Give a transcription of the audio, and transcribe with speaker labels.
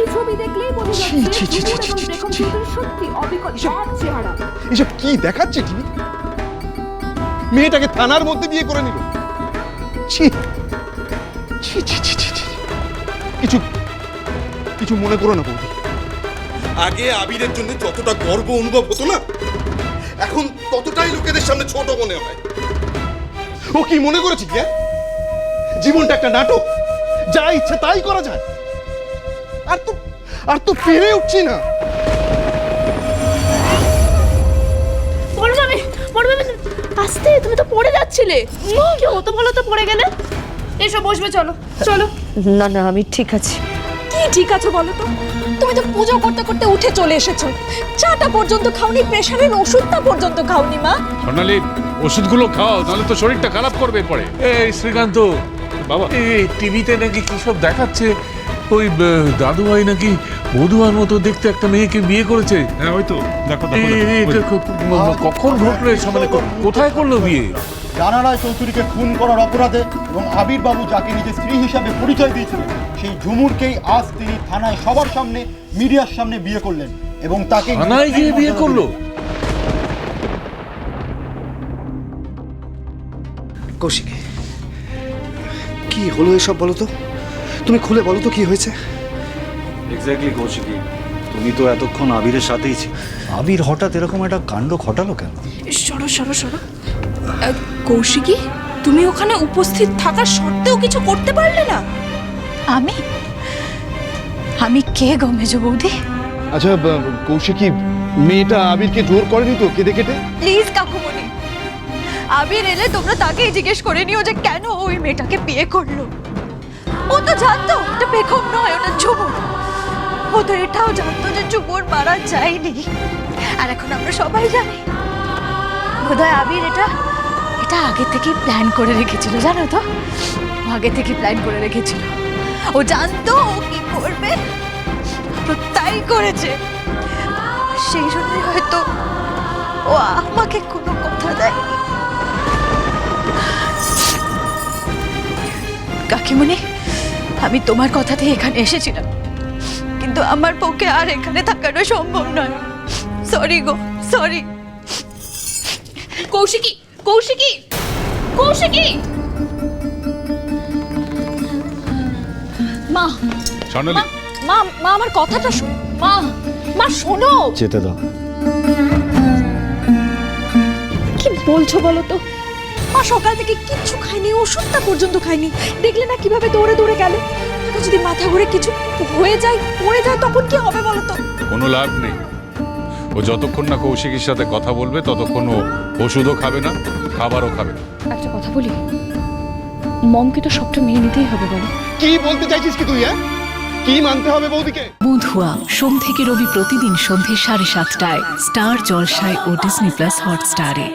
Speaker 1: এই ছবি দেখলেই বোঝা
Speaker 2: ছি,
Speaker 1: যাচ্ছে
Speaker 2: ছি, ছি, ছি, ছি,
Speaker 1: এবং
Speaker 2: ছি, ছি।
Speaker 1: বেগম চৌধুরী সত্যি অবিকল এক চেহারা।
Speaker 2: এসব কি দেখাচ্ছে টিভি? মেয়েটাকে থানার মধ্যে বিয়ে করে নিল। ছি ছি ছি ছি ছি ছি। কিছু কিছু মনে করো না বৌদি। আগে আবিরের জন্য যতটা গর্ব অনুভব হতো না এখন ততটাই লোকেদের সামনে ছোট মনে হয়। ও কি মনে করেছি হ্যাঁ? জীবনটা একটা নাটক যা ইচ্ছে তাই করা যায়। আর তো আর তো পেরে উঠছি না।
Speaker 3: বড় বড় আস্তে তুমি তো পড়ে যাচ্ছিলে। কি হতো বলো তো পড়ে গেলে? এসো বসবে চলো চলো।
Speaker 4: না না আমি ঠিক আছি।
Speaker 1: কি ঠিক আছে বলো তো? তুমি তো পুজো করতে করতে উঠে চলে এসেছ। চাটা পর্যন্ত খাওনি প্রেশারের ওষুধটা পর্যন্ত খাওনি মা।
Speaker 5: সোনালি ওষুধগুলো খাও নাহলে তো শরীরটা খারাপ করবে পরে
Speaker 6: এই শ্রীকান্ত
Speaker 5: বাবা।
Speaker 6: এই টিভিতে নাকি কি সব দেখাচ্ছে? ওই দাদু ভাই নাকি বধুয়ার মতো দেখতে একটা মেয়েকে বিয়ে করেছে?
Speaker 5: হ্যাঁ ওই তো। দেখো
Speaker 6: কখন ঘটলো এসব? মানে কোথায় করল বিয়ে?
Speaker 7: চৌধুরীকে খুন করার অপরাধে এবং আবির বাবু যাকে নিজের স্ত্রী হিসাবে পরিচয় দিয়েছিলেন সেই ঝুমুরকেই আজ তিনি থানায় সবার সামনে মিডিয়ার সামনে বিয়ে করলেন এবং তাকে
Speaker 6: থানায় গিয়ে বিয়ে করল।
Speaker 8: কৌশিক কি হলো এসব বলো তো? তুমি খুলে বলো তো কি হয়েছে?
Speaker 9: এক্স্যাক্টলি কৌশিকী। তুমি তো এতক্ষণ আবিরের সাথেই ছিল আবির হঠাৎ এরকম একটা কাণ্ড ঘটালো কেন?
Speaker 3: সরো সরো সরো। কৌশিকী তুমি ওখানে উপস্থিত থাকার সত্ত্বেও কিছু করতে পারলে না?
Speaker 4: আমি? আমি কে গো মেজ বৌদি?
Speaker 2: আচ্ছা কৌশিকী মেয়েটা আবিরকে জোর করেনি তো কেঁদে কেটে?
Speaker 4: প্লিজ কাকুমণি। আবির এলে তোমরা তাকেই জিজ্ঞেস করে নিও যে কেন ওই মেয়েটাকে বিয়ে করল। ও তো জানতো, ওটা বেগম নয়, ওটা ঝুমুর। ও তো এটাও জানতো যে ঝুমুর মারা যায়নি। আর এখন আমরা সবাই জানি, বোধহয় আবির এটা এটা আগে থেকেই প্ল্যান করে রেখেছিল, জানো তো? আগে থেকে প্ল্যান করে রেখেছিল। ও জানতো ও কি করবে তাই করেছে। সেই জন্যই হয়তো ও আমাকে কোনো কথা দেয়নি। কাকিমণি আমি তোমার কথাতেই এখানে এসেছিলাম। কিন্তু আমার পক্ষে আর এখানে থাকানো সম্ভব নয়। সরি গো সরি
Speaker 3: কৌশিকী কৌশিকী কৌশিকী!
Speaker 1: মা
Speaker 5: সোনালি
Speaker 1: মা মা আমার কথাটা শোনো। মা মা শোনো।
Speaker 9: যেতে দাও।
Speaker 1: কি বলছো বলো তো? মা সকাল থেকে কিচ্ছু খায়নি ওষুধটা পর্যন্ত খায়নি। দেখলে না কীভাবে দৌড়ে দৌড়ে গেল? যদি মাথা ঘুরে কিছু হয়ে যায় পড়ে যায় তখন কি হবে বলো তো?
Speaker 5: কোনো লাভ নেই। ও যতক্ষণ না কৌশিকীর সাথে কথা বলবে ততক্ষণ ও ওষুধও খাবে না খাবারও খাবে না।
Speaker 3: একটা কথা বলি? মমকে তো সবটা মেনে নিতেই হবে বলো।
Speaker 2: কি বলতে চাইছিস কি তুই হ্যাঁ? কি মানতে হবে বৌদিকে?
Speaker 10: বধুয়া সোম থেকে রবি প্রতিদিন সন্ধে সাড়ে সাতটায় স্টার জলসায় ও ডিসনি প্লাস হটস্টারে।